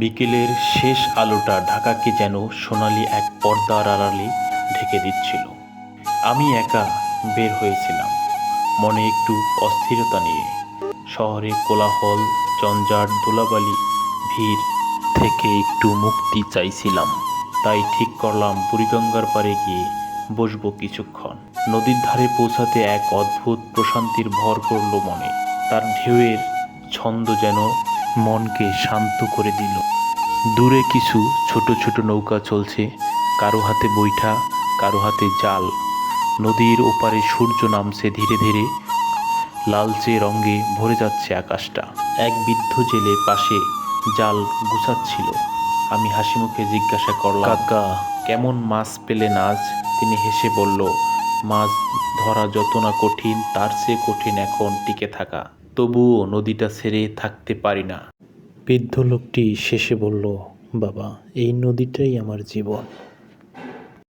বিকেলের শেষ আলোটা ঢাকাকে যেন সোনালি এক পর্দার আড়ালে ঢেকে দিচ্ছিল। আমি একা বের হয়েছিলাম, মনে একটু অস্থিরতা নিয়ে। শহরে কোলাহল, জঞ্জাট, ধুলাবালি, ভিড় থেকে একটু মুক্তি চাইছিলাম। তাই ঠিক করলাম বুড়িগঙ্গার পাড়ে গিয়ে বসবো কিছুক্ষণ। নদীর ধারে পৌঁছাতে এক অদ্ভুত প্রশান্তির ভর করল মনে। তার ঢেউয়ের ছন্দ যেন মনকে শান্ত করে দিল। দূরে কিছু ছোট ছোট নৌকা চলছে, কারও হাতে বৈঠা, কারও হাতে জাল। নদীর ওপারে সূর্য নামছে ধীরে ধীরে। লালচে রঙে ভরে যাচ্ছে আকাশটা। এক বৃদ্ধ জেলে পাশে জাল গুছাচ্ছিল। আমি হাসি মুখে জিজ্ঞাসা করলাম, কাকা, কেমন মাছ পেলেন আজ? তিনি হেসে বলল, মাছ ধরা যত না কঠিন, তার চেয়ে কঠিন এখন টিকে থাকা। তবুও নদীটা ছেড়ে থাকতে পারি না। বৃদ্ধ লোকটি শেষে বলল, বাবা, এই নদীটাই আমার জীবন।